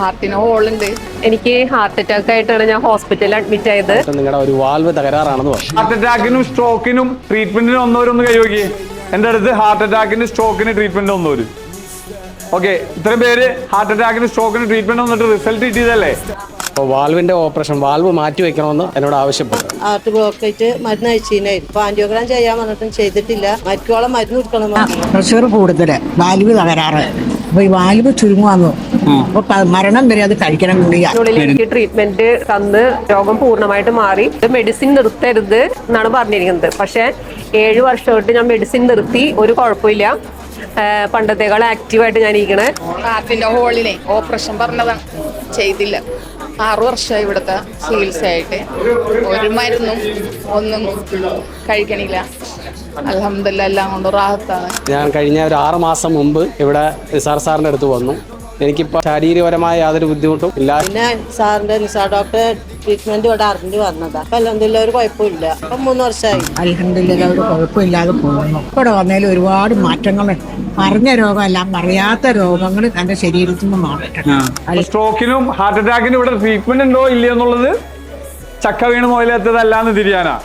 ഹാർട്ടിന് ഹോളുണ്ട്. എനിക്ക് heart attack ആയിട്ടാണ് ഞാൻ ഹോസ്പിറ്റലിൽ അഡ്മിറ്റ് ആയത്. നിങ്ങളുടെ ഒരു വാൽവ് തകരാറാണെന്ന് പറഞ്ഞു. ഹാർട്ട് അറ്റാക്കിനും സ്ട്രോക്കിനും ട്രീറ്റ്മെന്റിനും ഒന്നവരൊന്ന് കൈവക്കി എന്റെ അടുത്ത് ഹാർട്ട് അറ്റാക്കിന് സ്ട്രോക്കിന് ട്രീറ്റ്മെന്റ് ഒന്നവര് ഓക്കെ ഇത്രയും പേര് ഹാർട്ട് അറ്റാക്കിന് സ്ട്രോക്കിന് ട്രീറ്റ്മെന്റ് വന്നിട്ട് റിസൾട്ട് കിട്ടിയതല്ലേ? അപ്പോൾ വാൽവിന്റെ ഓപ്പറേഷൻ വാൽവ് മാറ്റി വെക്കണമെന്ന് എന്നോട് ആവശ്യപ്പെട്ടു. ഹാർട്ട് ബ്ലോക്ക് ആയിട്ട് മരുന്ന് അയച്ചിനായിരുന്നു അപ്പൊ ആന്റിയോഗ്രാം ചെയ്യാൻ പറഞ്ഞിട്ടും ചെയ്തിട്ടില്ല. മരിക്കോളം മരുന്ന് കൊടുക്കണം. പ്രഷർ കൂടുതൽ വാൽവ് തകരാറ്. അപ്പൊ ഈ വാൽവ് ചുരുങ്ങുവന്നു അപ്പൊ മരണം വരെ അത് കഴിക്കണം എനിക്ക് ട്രീറ്റ്മെന്റ് തന്ന് രോഗം പൂർണമായിട്ട് മാറി. മെഡിസിൻ നിർത്തരുത് എന്നാണ് പറഞ്ഞിരിക്കുന്നത്. പക്ഷെ ഏഴു വർഷമായിട്ട് ഞാൻ മെഡിസിൻ നിർത്തി. ഒരു കുഴപ്പമില്ല. പണ്ടത്തേക്കാൾ ആക്റ്റീവായിട്ട് ഞാൻ ഇരിക്കണേ. ഹോളിനെ ഓപ്പറേഷൻ പറഞ്ഞതാണ് ചെയ്തില്ല. ആറു വർഷമായി ഇവിടുത്തെ ചികിത്സയായിട്ട്. ഒരു മരുന്നും ഒന്നും കഴിക്കണില്ല. അലഹമില്ല എല്ലാം കൊണ്ടും റാഹത്താണ്. ഞാൻ കഴിഞ്ഞ ഒരു ആറ് മാസം മുമ്പ് ഇവിടെ നിസാർ സാറിന്റെ അടുത്ത് വന്നു. എനിക്കിപ്പോൾ ശാരീരികപരമായ യാതൊരു ബുദ്ധിമുട്ടും ഇല്ല പിന്നെ സാറിന്റെ നിസാ ഡോക്ടർ ട്രീറ്റ്മെന്റ് ഇവിടെ അറിഞ്ഞു വന്നതാ. അപ്പൊ അല്ലെന്തില്ല ഒരു കുഴപ്പമില്ല. അപ്പൊ മൂന്ന് വർഷമായി. അൽഹംദുലില്ലാ ഒരു കുഴപ്പമില്ലാതെ പോകുന്നു. ഇവിടെ വന്നതിൽ ഒരുപാട് മാറ്റങ്ങൾ അറിഞ്ഞ രോഗമല്ല അറിയാത്ത രോഗങ്ങൾ തന്റെ ശരീരത്തിൽ നിന്ന് മാറിയിട്ടുണ്ട്. സ്ട്രോക്കിനും ഹാർട്ട് അറ്റാക്കിനും ഇവിടെ ട്രീറ്റ്മെന്റ് ഉണ്ടോ ഇല്ലയോ എന്നുള്ളത് ചക്ക വീണ് മുതലെത്തതല്ലാന്ന് തിരിയാനാ.